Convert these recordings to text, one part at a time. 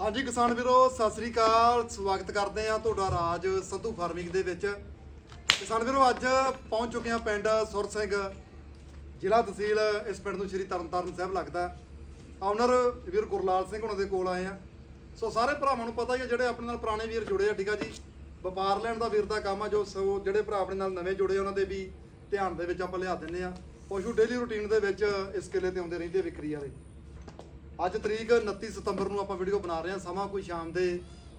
ਹਾਂਜੀ ਕਿਸਾਨ ਵੀਰੋ, ਸਤਿ ਸ੍ਰੀ ਅਕਾਲ। ਸਵਾਗਤ ਕਰਦੇ ਆ ਤੁਹਾਡਾ ਰਾਜ ਸੰਧੂ ਫਾਰਮਿੰਗ ਦੇ ਵਿੱਚ। ਕਿਸਾਨ ਵੀਰੋ, ਅੱਜ ਪਹੁੰਚ ਚੁੱਕੇ ਆ ਪਿੰਡ ਸੁਰ ਸਿੰਘ, ਜ਼ਿਲ੍ਹਾ ਤਹਿਸੀਲ, ਇਸ ਪਿੰਡ ਨੂੰ ਸ਼੍ਰੀ ਤਰਨਤਾਰਨ ਸਾਹਿਬ ਲੱਗਦਾ ਆਨਰ ਵੀਰ ਗੁਰਲਾਲ ਸਿੰਘ ਉਹਨਾਂ ਦੇ ਕੋਲ ਆਏ ਆ ਸੋ ਸਾਰੇ ਭਰਾਵਾਂ ਨੂੰ ਪਤਾ ਹੀ ਆ ਜਿਹੜੇ ਆਪਣੇ ਨਾਲ ਪੁਰਾਣੇ ਵੀਰ ਜੁੜੇ ਆ, ਠੀਕ ਆ ਜੀ? ਵਪਾਰ ਲੈਣ ਦਾ ਵੀਰ ਦਾ ਕੰਮ ਆ ਜੋ, ਸੋ ਜਿਹੜੇ ਭਰਾ ਆਪਣੇ ਨਾਲ ਨਵੇਂ ਜੁੜੇ ਉਹਨਾਂ ਦੇ ਵੀ ਧਿਆਨ ਦੇ ਵਿੱਚ ਆਪਾਂ ਲਿਆ ਦਿੰਨੇ ਆ ਪਸ਼ੂ ਡੇਲੀ ਰੂਟੀਨ ਦੇ ਵਿੱਚ ਇਸ ਕਿਲੇ ਤੇ ਆਉਂਦੇ ਰਹਿੰਦੇ ਵਿਕਰੀ ਵਾਲੇ। ਅੱਜ ਤਰੀਕ 29 ਸਤੰਬਰ ਨੂੰ ਆਪਾਂ ਵੀਡੀਓ ਬਣਾ ਰਹੇ ਹਾਂ, ਸਮਾਂ ਕੋਈ ਸ਼ਾਮ ਦੇ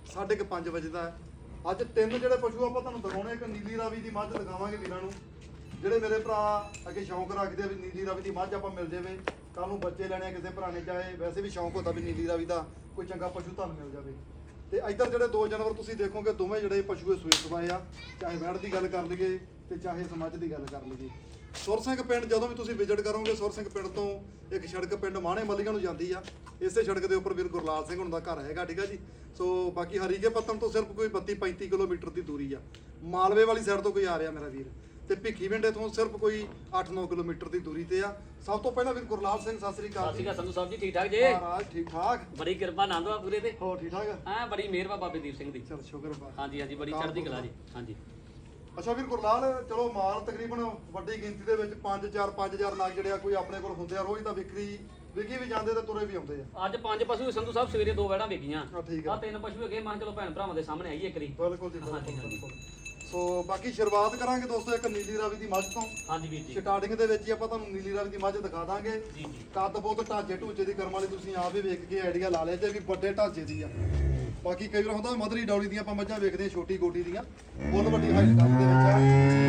5:30 ਵਜੇ ਦਾ ਅੱਜ ਤਿੰਨ ਜਿਹੜੇ ਪਸ਼ੂ ਆਪਾਂ ਤੁਹਾਨੂੰ ਦਿਖਾਉਣੇ, ਇੱਕ ਨੀਲੀ ਰਾਵੀ ਦੀ ਮੱਝ ਦਿਖਾਵਾਂਗੇ ਵੀਰਾਂ ਨੂੰ। ਜਿਹੜੇ ਮੇਰੇ ਭਰਾ ਅੱਗੇ ਸ਼ੌਂਕ ਰੱਖਦੇ ਆ ਵੀ ਨੀਲੀ ਰਾਵੀ ਦੀ ਮੱਝ ਆਪਾਂ ਮਿਲ ਜਾਵੇ ਕੱਲ ਨੂੰ ਬੱਚੇ ਲੈਣੇ ਆ ਕਿਸੇ ਭਰਾ ਨੇ ਚਾਹੇ ਵੈਸੇ ਵੀ ਸ਼ੌਂਕ ਹੁੰਦਾ ਵੀ ਨੀਲੀ ਰਾਵੀ ਦਾ ਕੋਈ ਚੰਗਾ ਪਸ਼ੂ ਤੁਹਾਨੂੰ ਮਿਲ ਜਾਵੇ। ਤੇ ਇੱਧਰ ਜਿਹੜੇ ਦੋ ਜਾਨਵਰ ਤੁਸੀਂ ਦੇਖੋਗੇ, ਦੋਵੇਂ ਜਿਹੜੇ ਪਸ਼ੂ ਇਹ ਸੂਏ ਸਵਾਏ ਆ, ਚਾਹੇ ਵੈੜ ਦੀ ਗੱਲ ਕਰ ਲਈਏ ਤੇ ਚਾਹੇ ਸਮਾਜ ਦੀ ਗੱਲ ਕਰ ਲਈਏ। ਸੁਰ ਸਿੰਘ ਪਿੰਡ ਜਦੋਂ ਵੀ ਤੁਸੀਂ ਵਿਜ਼ਿਟ ਕਰੋਗੇ ਸੁਰ ਸਿੰਘ ਪਿੰਡ ਤੋਂ ਇੱਕ ਸੜਕ ਪਿੰਡ ਮਾਣੇ ਮੱਲੀਆਂ ਨੂੰ ਜਾਂਦੀ ਆ। ਇਸੇ ਸੜਕ ਦੇ ਉੱਪਰ ਵੀਰ ਗੁਰਲਾਲ ਸਿੰਘ ਹੁਣਾਂ ਦਾ ਘਰ ਹੈਗਾ ਠੀਕ ਆ ਜੀ। ਸੋ ਬਾਕੀ ਹਰੀਕੇ ਪੱਤਨ ਤੋਂ ਸਿਰਫ ਕੋਈ 32 35 ਕਿਲੋਮੀਟਰ ਦੀ ਦੂਰੀ ਆ। ਮਾਲਵੇ ਵਾਲੀ ਸਾਈਡ ਤੋਂ ਕੋਈ ਆ ਰਿਹਾ ਮੇਰਾ ਵੀਰ। ਤੇ ਭਿੱਖੀ ਵਿੰਡੇ ਤੋਂ ਸਿਰਫ ਕੋਈ 8-9 ਕਿਲੋਮੀਟਰ ਦੀ ਦੂਰੀ ਤੇ ਆ। ਸਭ ਤੋਂ ਪਹਿਲਾਂ ਵੀਰ ਗੁਰਲਾਲ ਸਿੰਘ ਸਤਿ ਸ੍ਰੀ ਅਕਾਲ ਸਤਿ ਸ਼੍ਰੀ ਅਕਾਲ ਸੰਧੂ ਸਾਹਿਬ ਜੀ ਠੀਕ ਠਾਕ ਜੀ? ਮਹਾਰਾਜ ਠੀਕ ਠਾਕ। ਬੜੀ ਕਿਰਪਾ ਆਨੰਦ ਵਾ ਪੂਰੇ ਤੇ। ਹੋ ਠੀਕ ਠਾਕ ਹਾਂ ਬੜੀ ਮਿਹਰ ਬਾਬੇ ਦੀਪ ਸਿੰਘ ਦੀ। ਚਲ ਸ਼ੁਕਰ ਬਾ ਹਾਂਜੀ ਹਾਂਜੀ ਬੜੀ ਚੜ੍ਹਦੀ ਕਲਾ ਜੀ। ਹਾਂਜੀ। ਅੱਛਾ ਵੀਰ ਗੁਰਲਾਲ ਚਲੋ ਮਾਲ ਤਕਰੀਬਨ ਵੱਡੀ ਗਿਣਤੀ ਦੇ ਵਿੱਚ 5 4 5000 ਨਾਗ ਜਿਹੜੇ ਆ ਕੋਈ ਆਪਣੇ ਕੋਲ ਹੁੰਦੇ ਆ ਰੋਜ਼ ਤਾਂ ਵਿਕਰੀ ਵਿਕੀ ਵੀ ਜਾਂਦੇ ਤੇ ਤੁਰੇ ਵੀ ਆਉਂਦੇ ਆ। ਅੱਜ ਪੰਜ ਪਸ਼ੂ ਸੰਧੂ ਸਾਹਿਬ ਸਵੇਰੇ ਦੋ ਵੜਾਂ ਵੇਗੀਆਂ ਹਾਂ, ਠੀਕ ਆ। ਆ ਤਿੰਨ ਪਸ਼ੂ ਹੈਗੇ ਮਾਂ ਚਲੋ ਭੈਣ ਭਰਾਵਾਂ ਦੇ ਸਾਹਮਣੇ ਆਈਏ ਕਰੀ ਬਿਲਕੁਲ ਜੀ ਹਾਂਜੀ, ਬਿਲਕੁਲ ਹਾਂਜੀ। ਬਿਲਕੁਲ। ਸੋ ਬਾਕੀ ਸ਼ੁਰੂਆਤ ਕਰਾਂਗੇ ਦੋਸਤੋ ਇੱਕ ਨੀਲੀ ਰਾਵੀ ਦੀ ਮੱਝ ਤੋਂ। ਹਾਂਜੀ ਵੀਰ ਜੀ। ਸਟਾਰਟਿੰਗ ਦੇ ਵਿੱਚ ਹੀ ਆਪਾਂ ਤੁਹਾਨੂੰ ਨੀਲੀ ਰਾਵੀ ਦੀ ਮੱਝ ਦਿਖਾ ਦਾਂਗੇ। ਜੀ ਜੀ। ਕੱਦ ਬਹੁਤ ਢਾਂਚੇ ਢੂਚੇ ਦੀ ਕਰਮ ਵਾਲੀ ਤੁਸੀਂ ਆਪ ਹੀ ਵੇਖ ਕੇ ਆਈਡੀਆ ਲਾ ਲਿਆ ਜੇ ਵੀ ਵੱਡੇ ਢਾਂਚੇ ਦੀ ਆ। ਬਾਕੀ ਕਈ ਵਾਰ ਹੁੰਦਾ ਮਧਰੀ ਡੌਲੀ ਦੀਆਂ ਆਪਾਂ ਮੱਝਾਂ ਵੇਖਦੇ ਹਾਂ ਛੋਟੀ ਗੋਟੀ ਦੀਆਂ। ਬਹੁਤ ਵੱਡੀ ਹਾਈਟ ਦੇ ਵਿੱਚ ਆ।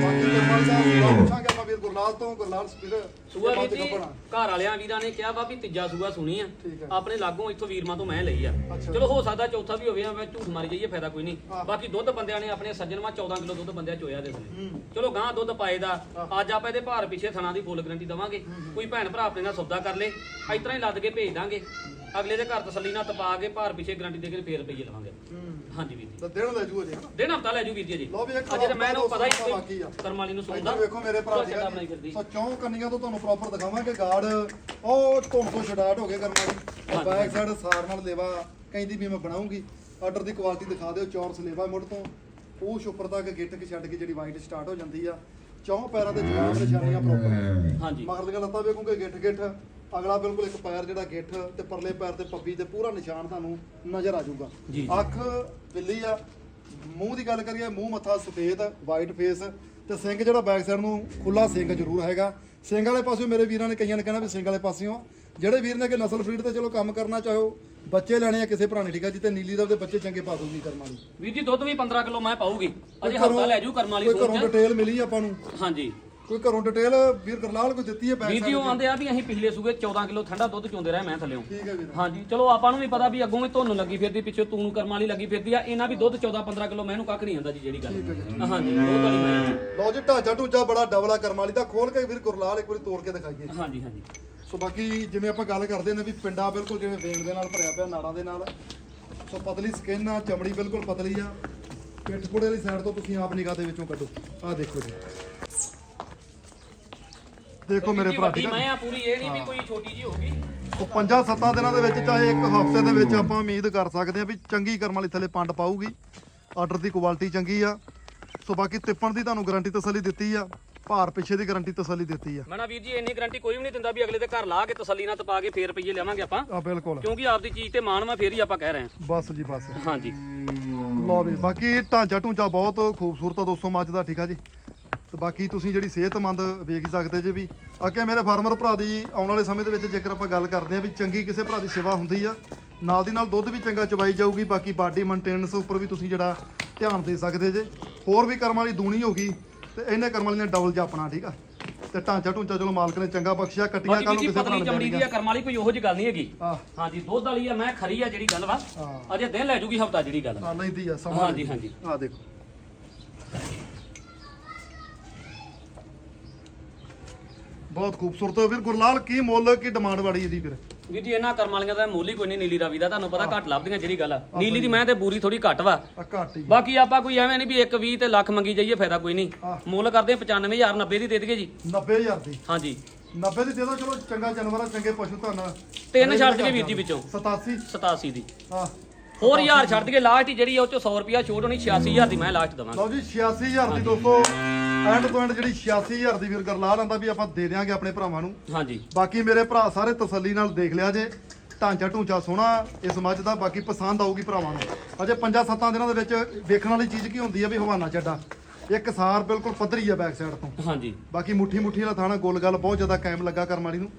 ਬਾਕੀ ਕਰਮਾਲ ਦਾ ਸੂਆ ਪੁੱਛਾਂਗੇ ਆਪਾਂ ਵੀਰ ਗੁਰਲਾਲ ਤੋਂ ਗੁਰਲਾਲ ਸਪੀਰ ਸੂਆ ਵੀਰ ਜੀ ਘਰ ਵਾਲਿਆਂ ਵੀਰਾਂ ਨੇ ਕਿਹਾ ਵਾ ਵੀ ਤੀਜਾ ਸੂਆ ਸੁਣੀ ਆ। ਠੀਕ ਆ। ਆਪਣੇ ਲਾਗੋਂ ਇੱਥੋਂ ਵੀਰਮਾ ਤੋਂ ਮੈਂ ਲਈ ਆ। ਅੱਛਾ। ਚਲੋ ਹੋ ਸਕਦਾ ਚੌਥਾ ਵੀ ਹੋਵੇ ਮੈਂ ਝੂਠ ਮਾਰੀ ਜਾਈਏ ਫਾਇਦਾ ਕੋਈ ਹਾਂ। ਨਹੀਂ ਬਾਕੀ ਦੁੱਧ ਬੰਦਿਆਂ ਨੇ ਆਪਣੇ ਸੱਜਣਵਾ 14 ਕਿਲੋ ਦੁੱਧ ਬੰਦਿਆਂ ਚੋਇਆ ਦੇ ਹੂੰ। ਚਲੋ ਗਾਂ ਦੁੱਧ ਪਾਏ ਦਾ। ਅੱਜ ਆਪਾਂ ਇਹਦੇ ਭਾਰ ਪਿੱਛੇ ਥਣਾ ਦੀ ਫੁੱਲ ਗਰੰਟੀ ਦਵਾਂਗੇ। ਕੋਈ ਭੈਣ ਭਰਾ ਆਪਣੇ ਨਾਲ ਸੌਦਾ ਕਰ ਲੇ। ਇਸ ਤਰ੍ਹਾਂ ਹੀ ਲੱਦ ਕੇ ਭੇਜ ਦਾਂਗੇ। ਅਗਲੇ ਦੇ ਘਰ ਤਸੱਲੀ ਨਾਲ ਤਪਾ ਕੇ ਭਾਰ ਪਿੱਛੇ ਗਰੰਟੀ ਦੇ ਕੇ ਫੇਰ ਰੁਪਈਏ ਲਵਾਂਗੇ। ਹਾਂਜੀ ਵੀਰ ਜੀ। ਤਾਂ ਦੇਣ ਲੈ ਜੂ ਅਜੇ ਹਨਾ? ਦਿਨ ਹਫਤਾ ਲੈ ਜੂ ਵੀਰ ਜੀ ਜੀ ਲਓ ਵੀ ਇੱਕ ਅਜੇ ਤਾਂ ਮੈਂ ਪਤਾ ਹੀ ਬਾਕੀ ਆ। ਕਰਮਾਲੀ ਨੂੰ ਸੁਣਦਾ। ਵੇਖੋ ਮੇਰੇ ਭਰਾ ਚੰਗਾ ਬਣਾਈ ਫਿਰਦੀ। ਸੋ ਚੌਂ ਕੰਨੀਆਂ ਤੋਂ ਤੁਹਾਨੂੰ ਪ੍ਰੋਪਰ ਦਿਖਾਵਾਂਗੇ ਗਾਰਡ। ਉਹ ਧੁੰਮ ਤੋਂ ਛਡਾਟ ਹੋ ਗਏ ਕਰਮਾਂ। ਬੈਕ ਸਾਈਡ ਸਾਰ ਨਾਲ ਲੇਵਾ ਕਹਿੰਦੀ ਵੀ ਮੈਂ ਬਣਾਉਂਗੀ। ਆਰਡਰ ਦੀ ਕੁਆਲਿਟੀ ਦਿਖਾ ਦਿਓ ਚੌਰਸ ਲੇਵਾ ਮੁੱਢ ਤੋਂ। ਪੂਛ ਉੱਪਰ ਤੱਕ ਗਿੱਟ ਕੇ ਛੱਡ ਕੇ ਜਿਹੜੀ ਵਾਈਟ ਸਟਾਰਟ ਹੋ ਜਾਂਦੀ ਆ। ਚੌਂ ਪੈਰਾਂ ਦੇ ਜਵਾਬ ਨਿਸ਼ਾਨੀਆਂ ਪ੍ਰੋਪਰ ਹਾਂਜੀ। ਮਗਰਲੀਆਂ ਲੱਤਾਂ ਵੇਖੋਗੇ ਗਿੱਠ ਗਿੱਠ ਅਗਲਾ ਬਿਲਕੁਲ ਇੱਕ ਪੈਰ ਜਿਹੜਾ ਗਿੱਠ ਤੇ ਪਰਲੇ ਪੈਰ ਤੇ ਪੱਬੀ ਤੇ ਪੂਰਾ ਨਿਸ਼ਾਨ ਤੁਹਾਨੂੰ ਨਜ਼ਰ ਆ ਜਾਊਗਾ। ਜੀ, ਜੀ। ਅੱਖ ਬਿੱਲੀ ਆ ਮੂੰਹ ਦੀ ਗੱਲ ਕਰੀਏ ਮੂੰਹ ਮੱਥਾ ਸਫੇਦ ਵਾਈਟ ਫੇਸ ਤੇ ਸਿੰਘ ਜਿਹੜਾ ਬੈਕ ਸਾਈਡ ਨੂੰ ਖੁੱਲਾ ਸਿੰਘ ਜ਼ਰੂਰ ਹੈਗਾ। ਸਿੰਘ ਵਾਲੇ ਪਾਸਿਓਂ ਮੇਰੇ ਵੀਰਾਂ ਨੇ ਕਈਆਂ ਨੇ ਕਹਿਣਾ ਵੀ ਸਿੰਘ ਵਾਲੇ ਪਾਸਿਓਂ। ਜਿਹੜੇ ਵੀਰ ਨੇ ਕਿ ਨਸਲ ਫਰੀਡ ਤੇ ਚਲੋ ਕੰਮ ਕਰਨਾ ਚਾਹੋ ਬੱਚੇ ਲੈਣੇ ਆ ਕਿਸੇ ਨੇ ਠੀਕ ਆ ਜਿੱਤੇ ਨੀਲੀ ਦਾ ਦੇ ਬੱਚੇ ਚੰਗੇ ਪਾ ਦੂਗੀ ਕਰਮ ਵਾਲੀ। ਵੀਰ ਜੀ ਦੁੱਧ ਵੀ 15 ਕਿਲੋ ਮੈਂ ਪਾਉਗੀ ਅਜੇ ਹਫਤਾ ਲੈ ਜੂ ਕਰਮ ਵਾਲੀ ਕੋਈ ਘਰੋਂ ਡਿਟੇਲ ਮਿਲੀ ਆਪਾਂ ਨੂੰ? ਹਾਂਜੀ। ਕੋਈ ਘਰੋਂ ਡਿਟੇਲ ਵੀਰ ਗਰਲਾਲ ਕੋਈ ਦਿੱਤੀ ਹੈ ਬੈਕ ਵੀਰ ਜੀ ਉਹ ਆਂਦੇ ਆ ਵੀ ਅਸੀਂ ਪਿਛਲੇ ਸੂਗੇ 14 ਕਿਲੋ ਠੰਡਾ ਦੁੱਧ ਚੋਂਦੇ ਰਹੇ ਮੈਂ ਥੱਲੇੋਂ। ਠੀਕ ਹੈ ਵੀਰ। ਹਾਂਜੀ ਚਲੋ ਆਪਾਂ ਨੂੰ ਵੀ ਪਤਾ ਵੀ ਅੱਗੋਂ ਵੀ ਤੁਹਾਨੂੰ ਲੱਗੀ ਫਿਰਦੀ ਪਿੱਛੇ ਤੂੰ ਕਰਮ ਵਾਲੀ ਲੱਗੀ ਫਿਰਦੀ ਆ ਇਹਨਾਂ ਵੀ ਦੁੱਧ 14 15 ਕਿਲੋ ਮੈਨੂੰ ਕੱਖ ਨਹੀਂ ਆਂਦਾ ਜੀ ਜਿਹੜੀ ਗੱਲ। ਹਾਂਜੀ ਉਹ ਵਾਲੀ ਮੈਂ ਲਓ ਜੀ ਢਾਂਚਾ ਢੂਚਾ ਬੜਾ ਡਬਲਾ ਕਰਮ ਵਾਲੀ ਦਾ ਖੋਲ ਕੇ ਵੀਰ ਗੁਰਲਾਲ ਇੱਕ ਵਾਰੀ ਤੋੜ ਕੇ ਦਿਖਾਈਏ। ਹਾਂਜੀ ਹਾਂਜੀ। ਸੋ ਬਾਕੀ ਜਿਵੇਂ ਆਪਾਂ ਗੱਲ ਕਰਦੇ ਨੇ ਵੀ ਪਿੰਡਾ ਬਿਲਕੁਲ ਜਿਵੇਂ ਵੇਗ ਦੇ ਨਾਲ ਭਰਿਆ ਪਿਆ ਨਾੜਾਂ ਦੇ ਨਾਲ। ਸੋ ਪਤਲੀ ਸਕਿਨ ਆ ਚਮੜੀ ਬਿਲਕੁਲ ਪਤਲੀ ਆ। ਪਿੱਠ ਪੁੜੇ ਵਾਲੀ ਸਾਈਡ ਤੋਂ ਤੁਸੀਂ ਆਪ ਨਿਗਾਹ ਦੇ ਵਿੱਚੋਂ ਕੱਢੋ। ਆਹ ਦੇਖੋ ਜੀ। ਦੇਖੋ ਮੇਰੇ ਭਰਾ ਠੀਕ ਆ ਮੈਂ ਆ ਪੂਰੀ ਇਹ ਨਹੀਂ ਵੀ ਕੋਈ ਛੋਟੀ ਜੀ ਹੋਊਗੀ। ਉਹ ਪੰਜਾਂ ਸੱਤਾਂ ਦਿਨਾਂ ਦੇ ਵਿੱਚ ਚਾਹੇ ਇੱਕ ਹਫ਼ਤੇ ਦੇ ਵਿੱਚ ਆਪਾਂ ਉਮੀਦ ਕਰ ਸਕਦੇ ਹਾਂ ਵੀ ਚੰਗੀ ਕਰਮ ਵਾਲੀ ਥੱਲੇ ਪੰਡ ਪਾਊਗੀ। ਆਰਡਰ ਦੀ ਕੁਆਲਿਟੀ ਚੰਗੀ ਆ। ਸੋ ਬਾਕੀ ਤਿੱਪਣ ਦੀ ਤੁਹਾਨੂੰ ਗਾਰੰਟੀ ਤਸੱਲੀ ਦਿੱਤੀ ਆ। ਭਾਰ ਪਿੱਛੇ ਦੀ ਗਾਰੰਟੀ ਤਸੱਲੀ ਦਿੱਤੀ ਆ। ਮੈਂ ਨਾ ਵੀਰ ਜੀ ਇੰਨੀ ਗਾਰੰਟੀ ਕੋਈ ਵੀ ਨਹੀਂ ਦਿੰਦਾ ਵੀ ਅਗਲੇ ਦੇ ਘਰ ਲਾ ਕੇ ਤਸੱਲੀ ਨਾਲ ਤਪਾ ਕੇ ਫੇਰ ਰੁਪਈਏ ਲਿਆਵਾਂਗੇ ਆਪਾਂ। ਆ ਬਿਲਕੁਲ। ਕਿਉਂਕਿ ਆਪਦੀ ਚੀਜ਼ ਤੇ ਮਾਣ ਵਾ ਫੇਰ ਹੀ ਆਪਾਂ ਕਹਿ ਰਹੇ ਹਾਂ। ਬਸ ਜੀ ਬਸ। ਹਾਂਜੀ। ਲਓ ਵੀ ਬਾਕੀ ਢਾਂਚਾ ਢੂੰਚਾ ਬਹੁਤ ਖੂਬਸੂਰਤ ਆ ਦੋਸਤੋ ਮੱਝ ਦਾ ਠੀਕ ਆ ਜੀ? ਤੇ ਬਾਕੀ ਤੁਸੀਂ ਜਿਹੜੀ ਸਿਹਤਮੰਦ ਵੇਖ ਹੀ ਸਕਦੇ ਜੇ ਵੀ। ਅੱਗੇ ਮੇਰੇ ਫਾਰਮਰ ਭਰਾ ਦੀ ਆਉਣ ਵਾਲੇ ਸਮੇਂ ਦੇ ਵਿੱਚ ਜੇਕਰ ਆਪਾਂ ਗੱਲ ਕਰਦੇ ਆ ਵੀ ਚੰਗੀ ਕਿਸੇ ਭਰਾ ਦੀ ਸੇਵਾ ਹੁੰਦੀ ਆ ਨਾਲ ਦੀ ਨਾਲ ਦੁੱਧ ਵੀ ਚੰਗਾ ਚਵਾਈ ਜਾਊਗੀ ਬਾਕੀ ਬਾਡੀ ਮੇਨਟੇਨੈਂਸ ਉੱਪਰ ਵੀ ਤੁਸੀਂ ਜਿਹੜਾ ਧਿਆਨ ਦੇ ਸਕਦੇ ਜੇ। ਹੋਰ ਵੀ ਕਰਮ ਵਾਲੀ ਦੂਣੀ ਹੋ ਗਈ ਤੇ ਇਹਨੇ ਕਰਮ ਵਾਲੀ ਨੇ ਡਬਲ ਜਾਪਣਾ ਠੀਕ ਆ? ਤੇ ਢਾਂਚਾ ਢੂੰਚਾ ਚਲੋ ਮਾਲਕ ਨੇ ਚੰਗਾ ਬਖਸ਼ਿਆ ਕੱਟੀਆਂ ਕੱਲ ਨੂੰ ਜੀ ਕਿਸੇ ਨੇ ਚਮੜੀ ਦੀ ਆ। ਕਰਮ ਵਾਲੀ ਕੋਈ ਉਹੋ ਜਿਹੀ ਗੱਲ ਨਹੀਂ ਹੈਗੀ। ਹਾਂਜੀ ਦੁੱਧ ਵਾਲੀ ਆ ਮੈਂ ਖਰੀ ਆ ਜਿਹੜੀ ਗੱਲ ਵਾ। ਅਜੇ ਦਿਨ ਲੈ ਜੂਗੀ ਹਫਤਾ ਜਿਹੜੀ ਗੱਲ ਆ। ਲੈਂਦੀ ਆ ਹਾਂਜੀ, ਹਾਂਜੀ। ਆ ਦੇਖੋ। ਬਹੁਤ ਖੂਬਸੂਰਤ। ਵੀਰ ਗੁਰਲਾਲ ਕੀ ਮੁੱਲ ਕੀ ਡਿਮਾਂਡ ਵਾੜੀ ਇਹਦੀ ਫਿਰ? ਵੀਰ ਜੀ ਇਹਨਾਂ ਕਰਮ ਵਾਲੀਆਂ ਦਾ ਮੁੱਲ ਹੀ ਕੋਈ ਨਹੀਂ ਨੀਲੀ ਰਾਵੀ ਦਾ ਤੁਹਾਨੂੰ ਪਤਾ ਘੱਟ ਲੱਭਦੀਆਂ ਜਿਹੜੀ ਗੱਲ ਆ। ਨੀਲੀ ਦੀ ਮੈਂ ਤੇ ਬੂਰੀ ਥੋੜੀ ਘੱਟ ਵਾ। ਆ ਘੱਟ ਹੀ। ਬਾਕੀ ਆਪਾਂ ਕੋਈ ਐਵੇਂ ਨਹੀਂ ਵੀ 1 20 ਤੇ ਲੱਖ ਮੰਗੀ ਜਾਈਏ ਫਾਇਦਾ ਕੋਈ ਨਹੀਂ। ਮੁੱਲ ਕਰਦੇ ਆ 95000 90 ਦੀ ਦੇ ਦਈਏ ਜੀ। 90000 ਦੀ? ਹਾਂਜੀ। 90 ਦੀ ਦੇ ਦੋ ਚਲੋ ਚੰਗਾ ਜਾਨਵਰ ਆ ਚੰਗੇ ਪਸ਼ੂ ਧਨ ਤਿੰਨ ਛੱਡ ਦਈਏ ਵੀਰ ਜੀ ਵਿੱਚੋਂ। 87 87 ਦੀ। ਹਾਂ। ਹੋਰ ਯਾਰ ਛੱਡ ਦਈਏ ਲਾਸਟ ਹੀ ਜਿਹੜੀ ਆ ਉਹ ਚੋਂ 100 ਰੁਪਿਆ ਛੋਟ ਹੋਣੀ 86000 ਦੀ ਮੈਂ ਲਾਸਟ ਦਵਾਂਗਾ। ਲਓ ਜੀ 86000 ਦੀ ਦੋਸਤੋ ਐਂਡ ਐਂਡ ਜਿਹੜੀ 86000 ਦੀ ਵੀਰ ਗਰਲਾਲ ਆਂਦਾ ਵੀ ਆਪਾਂ ਦੇ ਦਿਆਂਗੇ ਆਪਣੇ ਭਰਾਵਾਂ ਨੂੰ। ਹਾਂਜੀ। ਬਾਕੀ ਮੇਰੇ ਭਰਾ ਸਾਰੇ ਤਸੱਲੀ ਨਾਲ ਦੇਖ ਲਿਆ ਜੇ ਢਾਂਚਾ ਢੂੰਚਾ ਸੋਹਣਾ ਇਸ ਮੱਝ ਦਾ ਬਾਕੀ ਪਸੰਦ ਆਊਗੀ ਭਰਾਵਾਂ ਨੂੰ। ਅਜੇ 5-7 ਦਿਨਾਂ ਦੇ ਵਿੱਚ ਵੇਖਣ ਵਾਲੀ ਚੀਜ਼ ਕੀ ਹੁੰਦੀ ਆ ਵੀ ਹਵਾਨਾ ਚੱਡਾ। ਇੱਕ ਸਾਰ ਬਿਲਕੁਲ ਪੱਧਰੀ ਆ ਬੈਕ ਸਾਈਡ ਤੋਂ। ਹਾਂਜੀ। ਬਾਕੀ ਮੁੱਠੀ ਮੁੱਠੀ ਵਾਲਾ ਥਾਣਾ ਗੋਲ ਗੱਲ ਬਹੁਤ ਜ਼ਿਆਦਾ ਕਾਇਮ ਲੱਗਾ ਕਰਮ ਵਾਲੀ ਨੂੰ।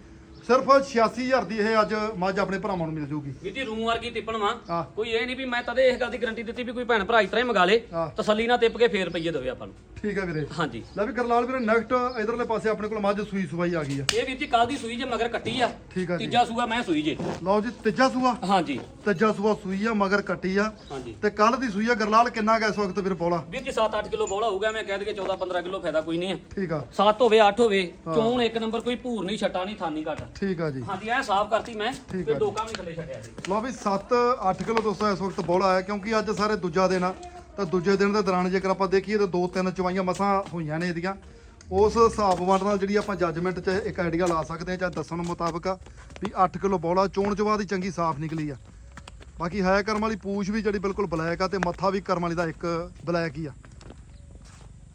ਸਿਰਫ 86000 ਦੀ ਇਹ ਅੱਜ ਮੱਝ ਆਪਣੇ ਭਰਾਵਾਂ ਨੂੰ ਮਿਲ ਜੂਗੀ। ਵੀਰ ਜੀ ਰੂਮ ਵਰਗੀ ਤਿੱਪਣ ਵਾ। ਹਾਂ। ਕੋਈ ਇਹ ਨਹੀਂ ਵੀ ਮੈਂ ਤਦੇ ਇਸ ਗੱਲ ਦੀ ਗਾਰੰਟੀ ਦਿੱਤੀ ਵੀ ਕੋਈ ਭੈਣ ਭਰਾ ਇਸ ਤਰ੍ਹਾਂ ਹੀ ਮੰਗਾ ਲੇ ਹਾਂ। ਤਸੱਲੀ ਨਾਲ ਤਿੱਪ ਕੇ ਫੇਰ ਰੁਪਈਏ ਦੇਵੇ ਆਪਾਂ ਨੂੰ। ਠੀਕ ਆ ਵੀਰੇ। ਹਾਂਜੀ। ਲੈ ਵੀ ਗਰਲਾਲ ਵੀਰੇ ਨੈਕਸਟ ਇਧਰਲੇ ਪਾਸੇ ਆਪਣੇ ਕੋਲ ਮੱਝ ਸੂਈ ਸਵਾਈ ਆ ਗਈ ਆ। ਇਹ ਵੀਰ ਜੀ ਕੱਲ ਦੀ ਸੂਈ ਜੇ ਮਗਰ ਕੱਟੀ ਆ ਠੀਕ ਆ ਜੀ। ਤੀਜਾ ਸੂਆ ਮੈਂ ਸੂਈ ਜੇ। ਲਓ ਜੀ ਤੀਜਾ ਸੂਆ। ਹਾਂਜੀ। ਤੀਜਾ ਸੂਆ ਸੂਈ ਆ ਮਗਰ ਕੱਟੀ ਆ। ਹਾਂਜੀ। ਤੇ ਕੱਲ ਦੀ ਸੂਈ ਆ ਗਰਲਾਲ ਕਿੰਨਾ ਇਸ ਵਕਤ ਵੀਰ ਪੌਲਾ ਵੀਰ ਜੀ 7-8 ਕਿਲੋ ਬੋਲਾ ਹੋਊਗਾ ਮੈਂ ਕਹਿ ਦਈਏ 14-15 ਕਿਲੋ ਫਾਇਦਾ ਕੋਈ ਨਹੀਂ ਹੈ। ਠੀਕ ਆ। 7 ਹੋਵੇ 8 ਹੋਵੇ ਚੋਣ ਇੱਕ ਨੰਬਰ ਕੋਈ ਭੂਰ ਨਹੀਂ ਛੱਟਾ ਨਹੀਂ ਥਾਨੀ ਘਟ। ਠੀਕ ਆ ਜੀ। ਹਾਂਜੀ ਇਹ ਸਾਫ਼ ਕਰਤੀ ਮੈਂ ਠੀਕ ਤੇ ਆ। ਥੱਲੇ ਛੱਡਿਆ ਸੀ। ਲਓ ਵੀ 7-8 ਕਿਲੋ ਦੋਸਤੋ ਇਸ ਵਕਤ ਬੋਲਾ ਆਇਆ ਕਿਉਂਕਿ ਅੱਜ ਸਾਰੇ ਦੂਜਾ ਦਿਨ ਆ ਤਾਂ ਦੂਜੇ ਦਿਨ ਦੇ ਦੌਰਾਨ ਜੇਕਰ ਆਪਾਂ ਦੇਖੀਏ ਤਾਂ ਦੋ ਤਿੰਨ ਚਵਾਈਆਂ ਮਸਾਂ ਹੋਈਆਂ ਨੇ ਇਹਦੀਆਂ। ਉਸ ਹਿਸਾਬ ਵੰਡ ਨਾਲ ਜਿਹੜੀ ਆਪਾਂ ਜੱਜਮੈਂਟ 'ਚ ਇੱਕ ਆਈਡੀਆ ਲਾ ਸਕਦੇ ਹਾਂ ਜਾਂ ਦੱਸਣ ਮੁਤਾਬਕ ਆ ਵੀ 8 ਕਿਲੋ ਬੋਲਾ ਚੋਣ ਚਵਾ ਦੀ ਚੰਗੀ ਸਾਫ਼ ਨਿਕਲੀ ਆ। ਬਾਕੀ ਹੈ ਕਰਮ ਵਾਲੀ ਪੂਛ ਵੀ ਜਿਹੜੀ ਬਿਲਕੁਲ ਬਲੈਕ ਆ ਤੇ ਮੱਥਾ ਵੀ ਕਰਮ ਵਾਲੀ ਦਾ ਇੱਕ ਬਲੈਕ ਹੀ ਆ।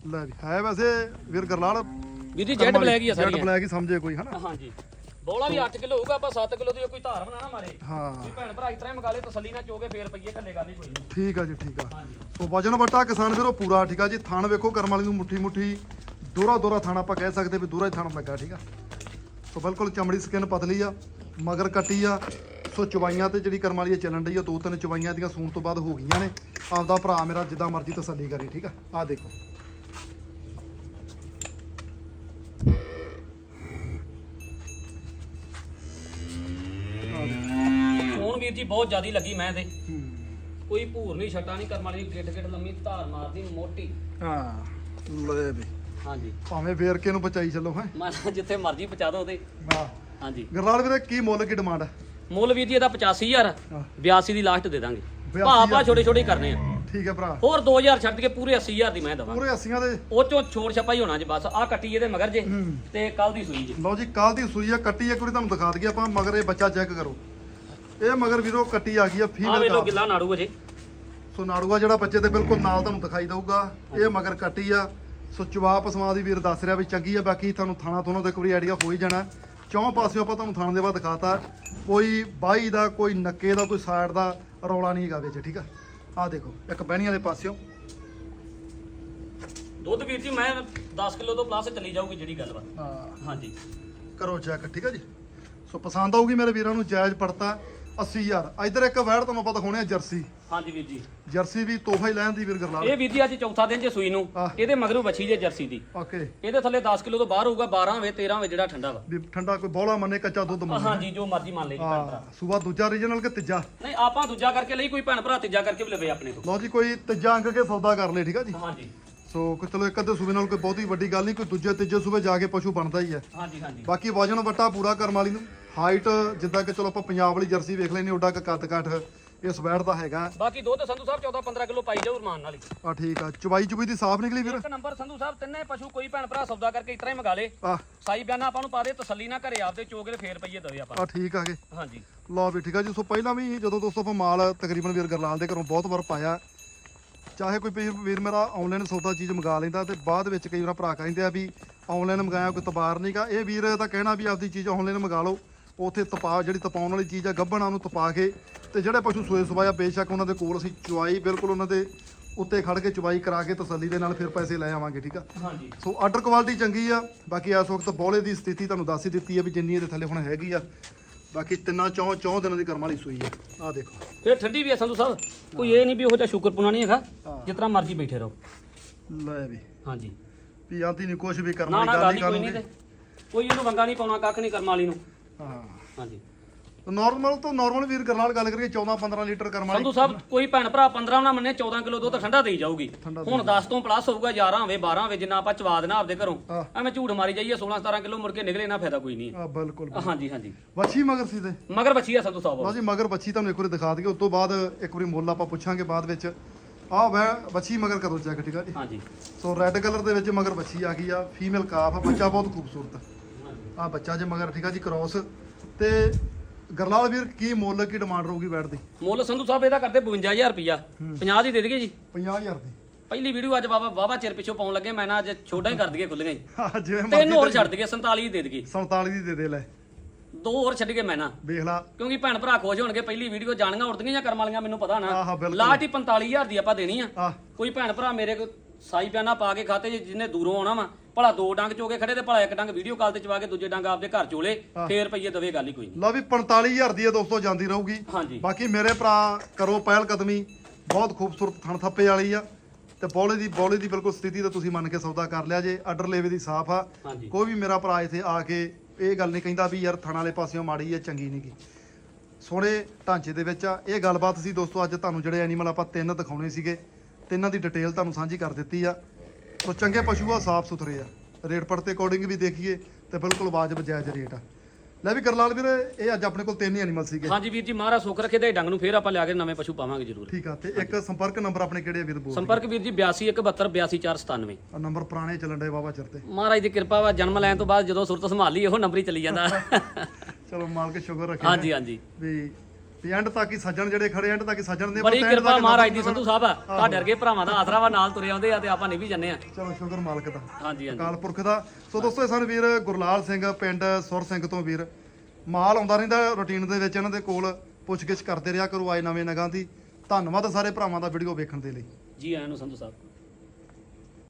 ਲੈ ਵੀ ਹੈ ਵੈਸੇ ਵੀਰ ਗਰਲਾਲ ਵੀਰ ਜੀ ਜੈਡ ਬਲੈਕ ਹੀ ਆ ਸਾਰੀ ਬਲੈਕ ਹੀ ਸਮਝੇ ਕੋਈ ਹਨਾ? ਹਾਂਜੀ। ਬੋਲਾ ਵੀ 8 ਕਿਲੋ ਹੋਊਗਾ ਆਪਾਂ 7 ਕਿਲੋ ਦੀ ਕੋਈ ਧਾਰ ਬਣਾ ਨਾ ਮਾਰੇ। ਹਾਂ। ਵੀ ਭੈਣ ਭਰਾ ਇਸ ਤਰ੍ਹਾਂ ਹੀ ਮੰਗਾ ਲੇ ਤਸੱਲੀ ਨਾਲ ਚੋਗੇ ਫੇਰ ਰੁਪਈਏ ਕੱਲੇ ਗੱਲ ਨਹੀਂ। ਕੋਈ ਠੀਕ ਆ ਜੀ ਠੀਕ ਆ। ਸੋ ਵਜਨ ਵਟਾ ਕਿਸਾਨ ਵੀਰੋ ਪੂਰਾ ਠੀਕ ਆ ਜੀ। ਥਣ ਵੇਖੋ ਕਰਮ ਵਾਲੀ ਨੂੰ ਮੁੱਠੀ ਮੁੱਠੀ। ਦੋਰਾ ਦੋਰਾ ਥਣ ਆਪਾਂ ਕਹਿ ਸਕਦੇ ਵੀ ਦੋਰਾ ਹੀ ਥਣ ਲੱਗਾ ਠੀਕ ਆ। ਸੋ ਬਿਲਕੁਲ ਚਮੜੀ ਸਕਿਨ ਪਤਲੀ ਆ ਮਗਰ ਕੱਟੀ ਆ। ਸੋ ਚਵਾਈਆਂ ਤੇ ਜਿਹੜੀ ਕਰਮ ਵਾਲੀ ਆ ਚੱਲਣ ਡਈ ਆ ਦੋ ਤਿੰਨ ਚਵਾਈਆਂ ਦੀਆਂ ਸੂਣ ਤੋਂ ਬਾਅਦ ਹੋ ਗਈਆਂ ਨੇ। ਆਪਦਾ ਭਰਾ ਮੇਰਾ ਜਿੱਦਾਂ ਮਰਜ਼ੀ ਤਸੱਲੀ ਕਰੇ ਠੀਕ ਆ। ਆ ਦੇਖੋ। ਜੀ ਬਹੁਤ ਜ਼ਿਆਦੀ ਲੱਗੀ ਮੈਂ ਤੇ। ਕੋਈ ਭੂਰ ਨਹੀਂ ਛੱਟਾ ਨਹੀਂ ਕਰਮ ਵਾਲੀ ਗਿੱਟ ਗਿੱਟ ਲੰਮੀ ਧਾਰ ਮਾਰਦੀ ਮੋਟੀ। ਹਾਂ ਲੈ ਵੀ। ਹਾਂਜੀ। ਭਾਵੇਂ ਕੇ ਨੂੰ ਬਚਾਈ ਚੱਲੋ ਹੈ। ਮੈਂ ਕਿਹਾ ਜਿੱਥੇ ਮਰਜ਼ੀ ਪਹੁੰਚਾ ਦੋ ਉਹਦੇ। ਹਾਂ ਹਾਂਜੀ। ਗਰਲਾਲ ਵੀਰੇ ਕੀ ਮੁੱਲ ਕੀ ਡਿਮਾਂਡ ਹੈ? ਮੁੱਲ ਵੀਰ ਜੀ ਇਹਦਾ 85000 ਹਾਂ। 82 ਦੀ ਲਾਸਟ ਦੇ ਦਾਂਗੇ। 82,000 ਭਾ ਆਪਾਂ ਛੋਟੇ ਛੋਟੇ ਕਰਨੇ ਆ। ਠੀਕ ਹੈ ਭਰਾ। ਹੋਰ 2000 ਛੱਡ ਕੇ ਪੂਰੇ 80000 ਦੀ ਮੈਂ ਦਵਾਂ ਪੂਰੇ 80ਾਂ ਦੇ। ਉਹ ਚੋਂ ਛੋੜ ਛਪਾ ਹੀ ਹੋਣਾ ਜੀ ਬਸ। ਆ ਕੱਟੀ ਇਹਦੇ ਮਗਰ ਜੇ। ਤੇ ਕੱਲ ਦੀ ਸੂਈ ਜੀ। ਲਓ ਜੀ ਕੱਲ ਦੀ ਸੂਈ ਆ ਕੱਟੀ ਇੱਕ ਵਾਰੀ ਤੁਹਾਨੂੰ ਦਿਖਾ ਦਈਏ ਆਪਾਂ ਮਗਰ ਇਹ ਬੱਚਾ ਚੈੱਕ ਕਰੋ। ਇਹ ਮਗਰ ਵੀਰੋ ਕੱਟੀ ਆ ਗਈ ਆ ਆ ਫੀਮੇਲ ਵੇਲੋ ਦਾ ਗਿੱਲਾ ਨਾੜੂ ਅਜੇ ਸੋ ਨਾੜੂਆ ਜਿਹੜਾ ਬੱਚੇ ਦੇ ਬਿਲਕੁਲ ਨਾਲ ਤੁਹਾਨੂੰ ਦਿਖਾਈ ਦਊਗਾ ਇਹ ਮਗਰ ਕੱਟੀ ਆ। ਸੋ ਜਵਾਬ ਪਸਮਾ ਦੀ ਵੀਰ ਦੱਸ ਰਿਹਾ ਵੀ ਚੰਗੀ ਆ ਬਾਕੀ ਤੁਹਾਨੂੰ ਥਾਣਾ ਥੋਨੋਂ ਦੇ ਇੱਕ ਵਾਰੀ ਆਈਡੀਆ ਹੋ ਹੀ ਜਾਣਾ। ਚੌਂ ਪਾਸਿਓਂ ਆਪਾਂ ਤੁਹਾਨੂੰ ਥਾਣ ਦੇ ਬਾਅਦ ਦਿਖਾਤਾ ਕੋਈ ਬਾਈ ਦਾ ਕੋਈ ਨੱਕੇ ਦਾ ਕੋਈ ਸਾਈਡ ਦਾ ਰੌਲਾ ਨਹੀਂ ਹੈਗਾ ਵਿੱਚ ਠੀਕ ਆ? ਆ ਦੇਖੋ ਇੱਕ ਬਹਿਣੀ ਵਾਲੇ ਪਾਸਿਓਂ। ਦੁੱਧ ਵੀਰ ਜੀ ਮੈਂ 10 ਕਿਲੋ ਤੋਂ ਪਲੱਸ ਚਲੀ ਜਾਊਗੀ ਜਿਹੜੀ ਗੱਲ ਵਾ। ਹਾਂ। ਹਾਂਜੀ। ਕਰੋ ਚੈੱਕ ਠੀਕ ਹੈ ਜੀ? ਸੋ ਪਸੰਦ ਆਊਗੀ ਮੇਰੇ ਵੀਰਾਂ ਨੂੰ ਜਾਇਜ਼ ਪੜਤਾ 80000 ਇਧਰ ਇੱਕ ਵੈੜ ਤੁਹਾਨੂੰ ਆਪਾਂ ਦਿਖਾਉਣੇ ਆ ਜਰਸੀ। ਹਾਂਜੀ ਵੀਰ ਜੀ। ਜਰਸੀ ਵੀ ਤੋਹਫਾ ਹੀ ਲੈਣ ਦੀ ਵੀਰ ਗਰਲਾਲ ਇਹ ਵੀਰ ਜੀ ਅੱਜ ਚੌਥਾ ਦਿਨ ਜੇ ਸੂਈ ਨੂੰ ਆਹ। ਇਹਦੇ ਮਗਰੋਂ ਬੱਛੀ ਜੇ ਜਰਸੀ ਦੀ। ਓਕੇ। ਇਹਦੇ ਥੱਲੇ 10 ਕਿਲੋ ਤੋਂ ਬਾਹਰ ਹੋਊਗਾ 12 ਹੋਵੇ 13 ਹੋਵੇ ਜਿਹੜਾ ਠੰਡਾ ਵਾ। ਵੀ ਠੰਡਾ ਕੋਈ ਬੋਲਾ ਮੰਨੇ ਕੱਚਾ ਦੁੱਧ ਮੰਨੇ। ਹਾਂਜੀ ਜੋ ਮਰਜ਼ੀ ਮੰਨ ਲਈ ਭੈਣ ਭਰਾ। ਹਾਂ ਸੂਬਾ ਦੂਜਾ ਰੀਜਨਲ ਕਿ ਤੀਜਾ? ਨਹੀਂ ਆਪਾਂ ਦੂਜਾ ਕਰਕੇ ਲਈ ਕੋਈ ਭੈਣ ਭਰਾ ਤੀਜਾ ਕਰਕੇ ਵੀ ਲਵੇ ਆਪਣੇ ਤੋਂ ਲਓ ਜੀ ਕੋਈ ਤੀਜਾ ਅੰਕ ਕੇ ਸੌਦਾ ਕਰ ਲੈ ਠੀਕ ਆ ਜੀ? ਹਾਂਜੀ ਸੋ ਕੋਈ ਚਲੋ ਇੱਕ ਅੱਧੇ ਸੂਬੇ ਨਾਲ ਕੋਈ ਬਹੁਤੀ ਵੱਡੀ ਗੱਲ ਨਹੀਂ ਕੋਈ ਦੂਜੇ ਤੀਜੇ ਸੂਬੇ ਜਾ ਕੇ ਪਸ਼ੂ ਬਣਦਾ ਹੀ ਹੈ। ਹਾਂਜੀ ਹਾਂਜੀ। ਬਾਕੀ ਵਜਨ ਵੱਟਾ ਪੂਰਾ ਕਰਮ ਵਾਲੀ ਨੂੰ ਹਾਈਟ ਜਿੱਦਾਂ ਕਿ ਚਲੋ ਆਪਾਂ ਪੰਜਾਬ ਵਾਲੀ ਜਰਸੀ ਵੇਖ ਲੈਨੇ ਓਡਾ ਕ ਕੱਦ ਕਾਠ ਇਸ ਵੈੜ ਦਾ ਹੈਗਾ। ਬਾਕੀ ਦੁੱਧ ਸੰਧੂ ਸਾਹਿਬ 14 15 ਕਿਲੋ ਪਾਈ ਜਾਊ ਰਮਾਨ ਨਾਲ ਹੀ। ਆ ਠੀਕ ਆ ਚਵਾਈ ਚੁਬਈ ਦੀ ਸਾਫ਼ ਨਿਕਲੀ ਵੀਰ। ਇੱਕ ਨੰਬਰ ਸੰਧੂ ਸਾਹਿਬ ਤਿੰਨੇ ਪਸ਼ੂ ਕੋਈ ਭੈਣ ਭਰਾ ਸੌਦਾ ਕਰਕੇ ਇਸ ਤਰ੍ਹਾਂ ਹੀ ਮੰਗਾ ਲੇ। ਆ। ਸਾਈ ਬਿਆਨਾ ਆਪਾਂ ਨੂੰ ਪਾ ਦੇ ਤਸੱਲੀ ਨਾ ਘਰੇ ਆਪਦੇ ਚੋਗੇ ਤੇ ਫੇਰ ਪਈਏ ਦਵੇ ਆਪਾਂ। ਆ ਠੀਕ ਆ ਹਾਂਜੀ। ਲਓ ਵੀ ਠੀਕ ਆ ਜੀ ਸੋ ਪਹਿਲਾਂ ਵੀ ਜਦੋਂ ਦੋਸਤੋ ਆਪਾਂ ਮਾਲ ਤਕਰੀਬਨ ਵੀਰ ਗਰਲਾਲ ਦੇ ਘਰੋਂ ਬਹੁਤ ਵਾਰ ਪਾਇਆ ਚਾਹੇ ਕੋਈ ਵੀਰ- ਵੀਰ ਮੇਰਾ ਆਨਲਾਈਨ ਸੌਦਾ ਚੀਜ਼ ਮੰਗਾ ਲੈਂਦਾ ਤੇ ਬਾਅਦ ਵਿੱਚ ਕਈ ਵਾਰ ਭਰਾ ਕਹਿੰਦੇ ਆ ਵੀ ਆਨਲਾਈਨ ਮੰਗਾਇਆ ਕੋਈ ਤਬਾਰ ਨਹੀਂਗਾ ਇਹ ਵੀਰ ਦਾ ਕਹਿਣਾ ਵੀ ਆਪਦੀ ਚੀਜ਼ ਆਨਲਾਈਨ ਮੰਗਾ ਲਓ। ਉੱਥੇ ਤਪਾ ਜਿਹੜੀ ਤਪਾਉਣ ਵਾਲੀ ਚੀਜ਼ ਆ ਗੱਭਣਾ ਉਹਨੂੰ ਤਪਾ ਕੇ ਤੇ ਜਿਹੜੇ ਪਸ਼ੂ ਸੋਏ ਸਵਾਇਆ ਬੇਸ਼ੱਕ ਉਹਨਾਂ ਦੇ ਕੋਲ ਅਸੀਂ ਚੁਆਈ ਬਿਲਕੁਲ ਉਹਨਾਂ ਦੇ ਉੱਤੇ ਖੜ ਕੇ ਚੁਆਈ ਕਰਾ ਕੇ ਤਸੱਲੀ ਦੇ ਨਾਲ ਫਿਰ ਪੈਸੇ ਲੈ ਆਵਾਂਗੇ ਠੀਕ ਆ? ਹਾਂਜੀ। ਸੋ ਆਰਡਰ ਕੁਆਲਿਟੀ ਚੰਗੀ ਆ। ਬਾਕੀ ਇਸ ਵਕਤ ਬੋਲੇ ਦੀ ਸਥਿਤੀ ਤੁਹਾਨੂੰ ਦੱਸ ਹੀ ਦਿੱਤੀ ਆ ਵੀ ਜਿੰਨੀ ਇਹਦੇ ਥੱਲੇ ਹੁਣ ਹੈਗੀ ਆ। ਬਾਕੀ ਤਿੰਨਾਂ ਚੌਂ ਚੌਂ ਦਿਨਾਂ ਦੀ ਕਰਮ ਵਾਲੀ ਸੂਈ ਆ ਆ ਦੇਖੋ। ਫੇਰ ਠੰਡੀ ਵੀ ਆ ਸੰਧੂ ਸਾਹਿਬ। ਕੋਈ ਇਹ ਨਹੀਂ ਵੀ ਉਹ ਜਿਹਾ ਸ਼ੁਕਰਪੁਣਾ ਨਹੀਂ ਹੈਗਾ। ਹਾਂ। ਜਿਸ ਤਰ੍ਹਾਂ ਮਰਜ਼ੀ ਬੈਠੇ ਰਹੋ। ਲੈ ਵੀ। ਹਾਂਜੀ। ਵੀ ਆਂਦੀ ਨਹੀਂ ਕੁਝ ਵੀ ਕਰਨ ਨਾ ਵਾਲੀ ਨਾ ਗੱਲ ਗੱਲ ਹੀ ਹੀ ਕੋਈ ਨਹੀਂ ਤੇ। ਕੋਈ ਇਹਨੂੰ ਵੰਗਾ ਨਹੀਂ ਪਾਉਣਾ ਕੱਖ ਨਹੀਂ ਕਰਮ ਵਾਲੀ ਨੂੰ। ਹਾਂ। ਹਾਂਜੀ। ਨਾਰਮਲ ਤੋਂ ਨਾਰਮਲ ਵੀਰ ਕਰਨ ਨਾਲ ਗੱਲ ਕਰੀਏ 14 15 ਲੀਟਰ ਕਰਮ ਵਾਲੀ। ਸੰਧੂ ਸਾਹਿਬ ਕੋਈ ਭੈਣ ਭਰਾ 15 ਨਾ ਮੰਨੇ 14 ਕਿਲੋ ਦੁੱਧ ਠੰਡਾ ਦੇਈ ਜਾਊਗੀ। ਹੁਣ 10 ਤੋਂ ਪਲੱਸ ਹੋਊਗਾ 11 ਹੋਵੇ 12 ਹੋਵੇ ਜਿੰਨਾ ਆਪਾਂ ਚਵਾ ਦੇਣਾ ਆਪਦੇ ਘਰੋਂ। ਐਵੇਂ ਝੂਠ ਮਾਰੀ ਜਾਈਏ 16 17 ਕਿਲੋ ਕੇ ਨਿਕਲੇ ਨਾ ਫਾਇਦਾ ਕੋਈ ਨਹੀਂ ਆ ਬਿਲਕੁਲ ਹਾਂਜੀ ਹਾਂਜੀ। ਵੱਛੀ ਮਗਰ ਸੀ ਤੇ। ਮਗਰ ਬੱਚੀ ਆ ਸੰਧੂ ਸਾਹਿਬ ਲਓ ਜੀ ਮਗਰ ਵੱਛੀ ਤੁਹਾਨੂੰ ਇੱਕ ਵਾਰੀ ਦਿਖਾ ਦਈਏ ਉਸ ਤੋਂ ਬਾਅਦ ਇੱਕ ਵਾਰੀ ਮੁੱਲ ਆਪਾਂ ਪੁੱਛਾਂਗੇ ਬਾਅਦ ਵਿੱਚ। ਆ ਵੈ ਵੱਛੀ ਮਗਰ ਕਰੋ ਚੈੱਕ ਠੀਕ ਆ ਜੀ? ਹਾਂਜੀ। ਸੋ ਰੈੱਡ ਕਲਰ ਦੇ ਵਿੱਚ ਮਗਰ ਵੱਛੀ ਆ ਗਈ ਆ ਫੀਮੇਲ ਕਾਫ ਆ ਬੱਚਾ ਬਹੁਤ ਖੂਬਸੂਰਤ। ਆ ਬੱਚਾ ਜੇ ਮਗਰ ਠੀਕ ਆ ਜੀ ਕ੍ਰੋਸ ਤੇ ਗਰਲਾਲ ਵੀਰ ਕੀ ਮੁੱਲ ਕੀ ਡਿਮਾਂਡ ਰਹੂਗੀ ਬੈਟ ਦੀ? ਮੁੱਲ ਸੰਧੂ ਸਾਹਿਬ ਇਹਦਾ ਕਰਦੇ 52000 ਰੁਪਿਆ 50 ਦੀ ਦੇ ਦਈਏ ਜੀ। 50000 ਦੀ। ਪਹਿਲੀ ਵੀਡੀਓ ਅੱਜ ਬਾਬਾ ਵਾਵਾ ਚਿਰ ਪਿੱਛੋਂ ਪਾਉਣ ਲੱਗੇ ਮੈਂ ਨਾ ਅੱਜ ਛੋਟਾ ਹੀ ਕਰ ਦਈਏ ਖੁੱਲੀਆਂ ਹੀ। ਹਾਂ, ਜਿਵੇਂ ਤਿੰਨ ਹੋਰ ਮਰਜ਼ੀ ਛੱਡ ਦਈਏ 47 ਦੇ ਦਈਏ 47 ਦੀ ਦੇ ਦੇ ਲੈ। ਦੋ ਹੋਰ ਛੱਡ ਕੇ ਮੈਂ ਨਾ। ਵੇਖ ਲਾ। ਕਿਉਂਕਿ ਭੈਣ ਭਰਾ ਖੁਸ਼ ਹੋਣਗੇ ਪਹਿਲੀ ਵੀਡੀਓ ਜਾਣੀਆਂ ਉੜਦੀਆਂ ਜਾਂ ਕਰਮ ਵਾਲੀਆਂ ਮੈਨੂੰ ਪਤਾ ਨਾ। ਲਾਸਟ ਹੀ 45000 ਦੀ ਆਪਾਂ ਦੇਣੀ ਆ। ਕੋਈ ਭੈਣ ਭਰਾ ਮੇਰੇ ਕੋ ਸਾਈ ਪਿਆਨਾ ਪਾ ਕੇ ਖਾਤੇ ਜਿਹਨੇ ਦੂਰੋਂ ਆਉਣਾ ਵਾ ਭਲਾ ਦੋ ਡੰਗ ਚੋਗੇ ਖੜੇ ਤੇ ਭਲਾ ਇੱਕ ਡੰਗ ਵੀਡੀਓ ਕਾਲ ਤੇ ਚਵਾ ਕੇ ਦੂਜੇ ਡੰਗ ਆਪਦੇ ਘਰ ਚੋਲੇ ਫੇਰ ਰੁਪਈਏ ਦਵੇ ਗੱਲ ਹੀ ਕੋਈ ਨਹੀਂ। ਲਓ ਵੀ 45000 ਦੀ ਇਹ ਦੋਸਤੋ ਜਾਂਦੀ ਰਹੂਗੀ। ਹਾਂਜੀ। ਬਾਕੀ ਮੇਰੇ ਭਰਾ ਕਰੋ ਪਹਿਲ ਕਦਮੀ ਬਹੁਤ ਖੂਬਸੂਰਤ ਥਣ ਥੱਪੇ ਵਾਲੀ ਆ। ਤੇ ਬੌਲੇ ਦੀ ਬੌਲੇ ਦੀ ਬਿਲਕੁਲ ਸਥਿਤੀ ਤਾਂ ਤੁਸੀਂ ਮੰਨ ਕੇ ਸੌਦਾ ਕਰ ਲਿਆ ਜੇ ਆਰਡਰ ਲੇਵੇ ਦੀ ਸਾਫ਼ ਆ। ਕੋਈ ਵੀ ਮੇਰਾ ਭਰਾ ਇੱਥੇ ਆ ਕੇ ਇਹ ਗੱਲ ਨਹੀਂ ਕਹਿੰਦਾ ਵੀ ਯਾਰ ਥਣ ਵਾਲੇ ਪਾਸਿਓਂ ਮਾੜੀ ਹੈ ਚੰਗੀ ਨਹੀਂਗੀ ਸੋਹਣੇ ਢਾਂਚੇ ਦੇ ਵਿੱਚ ਆ। ਇਹ ਗੱਲਬਾਤ ਸੀ ਦੋਸਤੋ ਅੱਜ ਤੁਹਾਨੂੰ ਜਿਹੜੇ ਐਨੀਮਲ ਆਪਾਂ ਤਿੰਨ ਦਿਖਾਉਣੇ ਸੀਗੇ ਤਿੰਨਾਂ ਦੀ ਡਿਟੇਲ ਤੁਹਾਨੂੰ ਸਾਂਝੀ ਕਰ ਦਿੱਤੀ ਆ। ਸੋ ਚੰਗੇ ਪਸ਼ੂ ਆ ਸਾਫ਼ ਸੁਥਰੇ ਆ। ਰੇਟ ਪੜ ਤੇ ਅਕੋਰਡਿੰਗ ਵੀ ਦੇਖੀਏ ਤੇ ਬਿਲਕੁਲ ਵਾਜਬ ਜਾਇਜ਼ ਰੇਟ ਆ। ਲੈ ਵੀ ਕਰਲਾਲ ਵੀਰ ਇਹ ਅੱਜ ਆਪਣੇ ਕੋਲ ਤਿੰਨ ਹੀ ਐਨੀਮਲ ਸੀਗੇ। ਹਾਂਜੀ ਵੀਰ ਜੀ ਮਹਾਰਾਜ ਸੁੱਖ ਰੱਖੇ ਤੇ ਡੰਗ ਨੂੰ ਫੇਰ ਆਪਾਂ ਲਿਆ ਕੇ ਨਵੇਂ ਪਸ਼ੂ ਪਾਵਾਂਗੇ ਜ਼ਰੂਰ। ਠੀਕ ਆ ਤੇ ਇੱਕ ਸੰਪਰਕ ਨੰਬਰ ਆਪਣੇ ਕਿਹੜੇ ਆ ਵੀਰ ਬੋਲ ਸੰਪਰਕ ਵੀਰ ਜੀ 8217 82497 ਆ ਨੰਬਰ ਪੁਰਾਣੇ ਚੱਲਣ ਦੇ ਬਾਬਾ ਚਿਰ ਤੇ। ਮਹਾਰਾਜ ਦੀ ਕਿਰਪਾ ਵਾ ਜਨਮ ਲੈਣ ਤੋਂ ਬਾਅਦ ਜਦੋਂ ਸੁਰਤ ਸੰਭਾਲੀ ਉਹ ਨੰਬਰ ਹੀ ਚੱਲੀ ਜਾਂਦਾ। ਚਲੋ ਮਾਲਕ ਸ਼ੁਕਰ ਰੱਖੇ। ਹਾਂਜੀ ਹਾਂਜੀ। ਵੀ ਵੀ ਐਂਡ ਤੱਕ ਹੀ ਸੱਜਣ ਜਿਹੜੇ ਖੜੇ ਐਂਡ ਤੱਕ ਹੀ ਸੱਜਣ ਨੇ ਬੜੀ ਕਿਰਪਾ ਮਹਾਰਾਜ ਦੀ ਸੰਧੂ ਸਾਹਿਬ ਤੁਹਾਡੇ ਵਰਗੇ ਭਰਾਵਾਂ ਦਾ ਆਸਰਾ ਵਾ ਨਾਲ ਤੁਰੇ ਆਉਂਦੇ ਆ ਤੇ ਆਪਾਂ ਨਿਭੀ ਜੰਨੇ ਆ। ਚਲੋ ਸ਼ੁਕਰ ਮਾਲਕ ਦਾ। ਹਾਂਜੀ ਹਾਂਜੀ। ਅਕਾਲ ਪੁਰਖ ਦਾ। ਸੋ ਦੋਸਤੋ ਇਹ ਸਨ ਵੀਰ ਗੁਰਲਾਲ ਸਿੰਘ ਪਿੰਡ ਸੁਰ ਸਿੰਘ ਤੋਂ ਵੀਰ। ਮਾਲ ਆਉਂਦਾ ਰਹਿੰਦਾ ਰੁਟੀਨ ਦੇ ਵਿੱਚ ਇਹਨਾਂ ਦੇ ਕੋਲ ਪੁੱਛਗਿੱਛ ਕਰਦੇ ਰਿਹਾ ਕਰੋ ਆਏ ਨਵੇਂ ਨਗਾਂ ਦੀ। ਧੰਨਵਾਦ ਸਾਰੇ ਭਰਾਵਾਂ ਦਾ ਵੀਡੀਓ ਵੇਖਣ ਦੇ ਲਈ। ਜੀ ਆਇਆਂ ਨੂੰ ਸੰਧੂ ਸਾਹਿਬ।